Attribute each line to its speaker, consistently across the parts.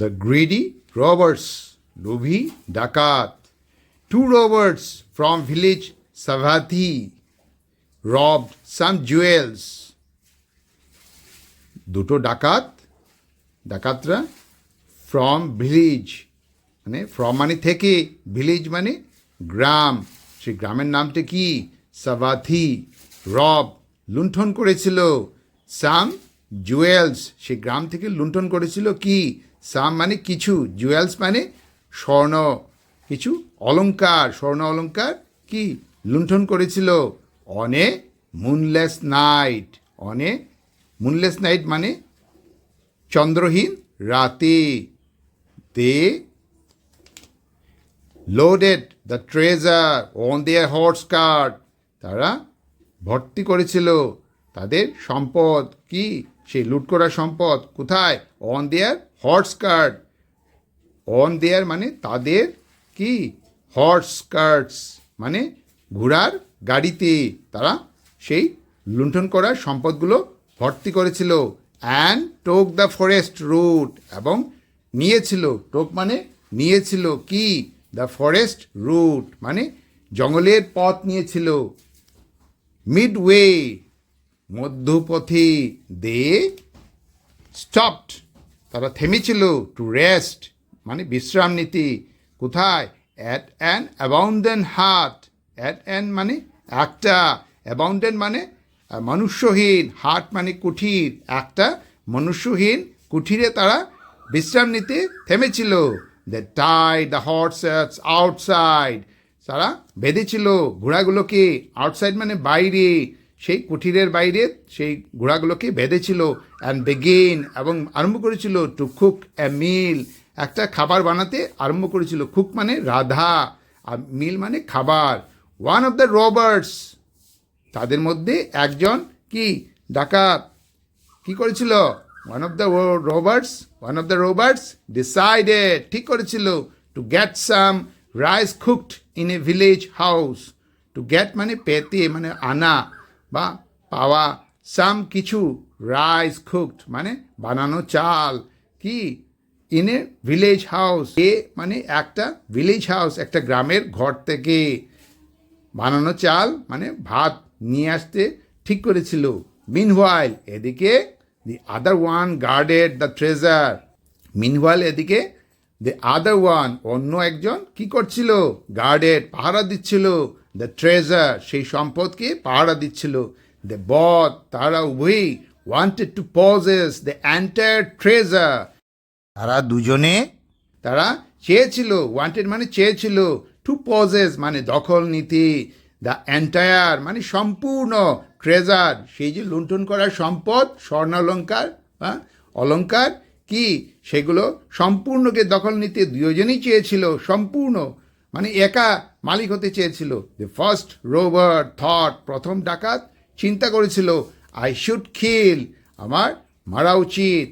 Speaker 1: The greedy robbers লোভি ডাকাত two robbers from village Savathi robbed some jewels দুটো ডাকাত, ডাকাতরা ফ্রম ভিলেজ মানে ফ্রম মানে থেকে ভিলেজ মানে গ্রাম। সেই গ্রামের নামটা কি? সাভাথি রব লুণ্ঠন করেছিল। সাম জুয়েলস সেই গ্রাম থেকে লুণ্ঠন করেছিল কি? সাম মানে কিছু, জুয়েলস মানে স্বর্ণ, কিছু অলংকার, স্বর্ণ অলংকার কি লুণ্ঠন করেছিল? অনে মুনলেস নাইট অনে মুনলেস নাইট মানে চন্দ্রহীন রাতে। They loaded the treasure on their horse cart তারা ভর্তি করেছিল। তাদের সম্পদ কি? সেই লুট করা সম্পদ কোথায়? On their horse cart on their মানে তাদের কি? হর্স কার্টস মানে ঘোড়ার গাড়িতে। তারা সেই লুণ্ঠন করা সম্পদগুলো ভর্তি করেছিল অ্যান্ড টোক দ্য ফরেস্ট রুট এবং নিয়েছিল। টোক মানে নিয়েছিল কি? দ্য ফরেস্ট রুট মানে জঙ্গলের পথ নিয়েছিল। মিডওয়ে মধ্যপথে দে স্টপড তারা থেমেছিল টু রেস্ট মানে বিশ্রাম নিতে। কোথায়? অ্যাট অ্যান অ্যাবাউন্ডেন হাট অ্যাট অ্যান মানে একটা। অ্যাবাউন্ডেন মানে মনুষ্যহীন। হাট মানে কুঠির একটা মনুষ্যহীন। কুঠিরে তারা বিশ্রাম নিতে থেমেছিল। They tie the horse outside তারা বেঁধেছিল ঘোড়াগুলোকে। আউটসাইড মানে বাইরে। সেই কুঠিরের বাইরে সেই ঘোড়াগুলোকে বেঁধেছিল অ্যান্ড বেগেন এবং আরম্ভ করেছিল টু কুক এ মিল একটা খাবার বানাতে আরম্ভ করেছিল। কুক মানে রাধা, আর মিল মানে খাবার। ওয়ান অফ দ্য রবার্টস তাদের মধ্যে একজন কি? ডাকাত। কি করেছিল? One of the robbers one of the robbers decided ঠিক করেছিল to get some rice cooked in a village house to get মানে পেতে মানে আনা। বা পাওয়া সাম কিছু রাইস কুকড মানে বানানো চাল, কি? In a village house a মানে একটা ভিলেজ হাউস একটা গ্রামের ঘর থেকে বানানো চাল মানে ভাত নিয়ে আসতে ঠিক করেছিল। মিনওয়াইল এদিকে the other one guarded the treasure meanwhile এদিকে দ্য আদার ওয়ান অন্য একজন কি করছিল? গার্ডেড পাহারা দিচ্ছিল। দ্য ট্রেজার সেই সম্পদকে পাহারা দিচ্ছিল। দ্য বধ তারা উভয়ই wanted to possess the entire treasure তারা দুজনে, তারা চেয়েছিল ওয়ান্টেড মানে চেয়েছিল টু পজেস মানে দখল নীতি। দ্য অ্যান্টায়ার মানে সম্পূর্ণ ট্রেজার সেই যে লুণ্ঠন করা সম্পদ, স্বর্ণ অলঙ্কার হ্যাঁ অলঙ্কার, কি? সেগুলো সম্পূর্ণকে দখল নিতে দুজনেই চেয়েছিল, সম্পূর্ণ। মানে একা মালিক হতে চেয়েছিল। দ্য ফার্স্ট রোভার থট প্রথম ডাকাত চিন্তা করেছিল আই শুড খিল আমার মারা উচিত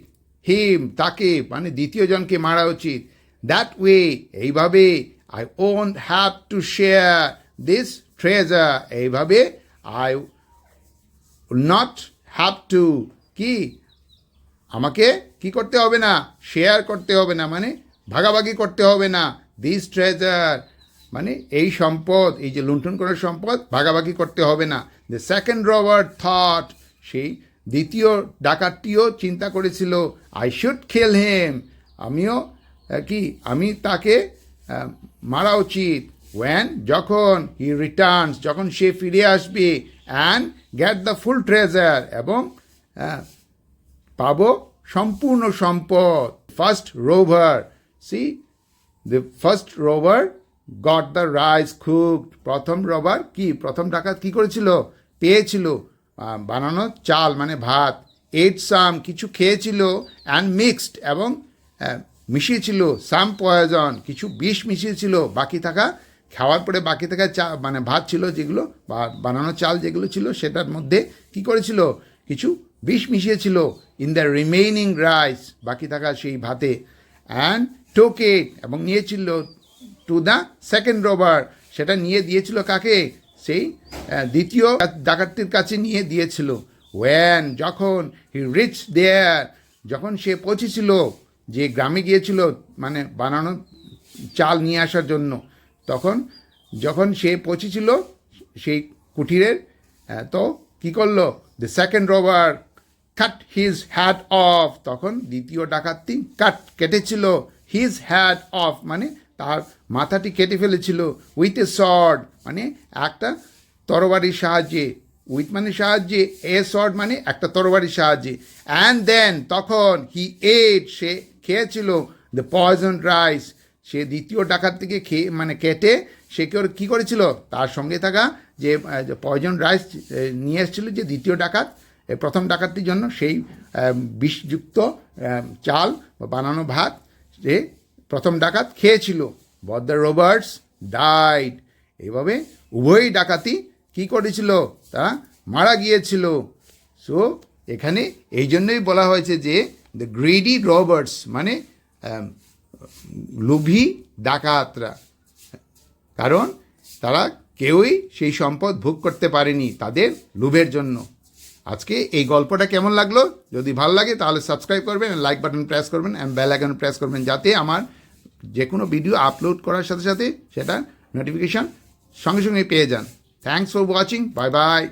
Speaker 1: হিম তাকে মানে দ্বিতীয় জনকে মারা উচিত। দ্যাট ওয়ে এইভাবে I won't have to share this treasure এইভাবে আই নট হ্যাভ টু কি? আমাকে কি করতে হবে না? শেয়ার করতে হবে না মানে ভাগাভাগি করতে হবে না। দিস ট্রেজার মানে এই সম্পদ, এই যে লুণ্ঠন করার সম্পদ, ভাগাভাগি করতে হবে না। দ্য সেকেন্ড রবার থট সেই দ্বিতীয় ডাকাতটিও চিন্তা করেছিল আই শুড খেল হেম আমিও কি, আমি তাকে মারা উচিত। ওয়েন যখন হি রিটার্নস যখন সে ফিরে আসবে and get the full treasure এবং পাবো সম্পূর্ণ সম্পদ। First rover see the first rover got the rice cooked প্রথম রোভার কি? প্রথম ডাকাত কি করেছিল? পেয়েছিল বানানো চাল মানে ভাত এইট সাম কিছু খেয়েছিল অ্যান্ড মিক্সড এবং মিশিয়েছিল সাম পয়জন কিছু বিষ মিশিয়েছিল, বাকি থাকা, খাওয়ার পরে বাকি থাকা চা মানে ভাত ছিল যেগুলো, বা বানানো চাল যেগুলো ছিল, সেটার মধ্যে কি করেছিল? কিছু বিষ মিশিয়েছিল ইন দ্য রিমেইনিং রাইস বাকি থাকা সেই ভাতে। অ্যান্ড টোকে এবং নিয়েছিল টু দ্য সেকেন্ড রোভার সেটা নিয়ে দিয়েছিল কাকে? সেই দ্বিতীয় ডাকাতটির কাছে নিয়ে দিয়েছিল। ওয়েন যখন হি রিচ দেয়ার যখন সে পৌঁছেছিল, যে গ্রামে গিয়েছিল মানে বানানো চাল নিয়ে আসার জন্য, তখন যখন সে পৌঁছেছিল, সেই কুটিরের তো কি করল? The second robber cut his head off তখন দ্বিতীয় ডাকাতটি কাট কেটেছিল। হিজ হ্যাড অফ মানে তার মাথাটি কেটে ফেলেছিল উইথ এ শর্ট মানে একটা তরবারির সাহায্যে। উইথ মানে সাহায্যে এ শর্ট মানে একটা তরবারির সাহায্যে। অ্যান্ড দেন তখন হি এট সে খেয়েছিল দ্য পয়জন রাইস সে দ্বিতীয় ডাকাত থেকে খেয়ে মানে কেটে, সে কি করে- কী করেছিল? তার সঙ্গে থাকা যে পয়জন রাইস নিয়ে এসেছিল যে দ্বিতীয় ডাকাত। প্রথম ডাকাতির জন্য সেই বিষযুক্ত চাল বা বানানো ভাত সে প্রথম ডাকাত খেয়েছিল। বট রোবার্টস ডাইড এভাবে উভয়ই ডাকাতি কি করেছিল? তারা মারা গিয়েছিল। সো এখানে এই জন্যই বলা হয়েছে যে দ্য গ্রেডি রবার্টস মানে লোভী ডাকাতরা। কারণ তারা কেউই সেই সম্পদ ভোগ করতে পারেনি তাদের লোভের জন্য। আজকে এই গল্পটা কেমন লাগল? যদি ভালো লাগে, তাহলে সাবস্ক্রাইব করবেন লাইক বাটন প্রেস করবেন অ্যান্ড বেল আইকন প্রেস করবেন, যাতে আমার যে কোনো ভিডিও আপলোড করার সাথে সাথে সেটা নোটিফিকেশান সঙ্গে সঙ্গে পেয়ে যান। Thanks for watching bye bye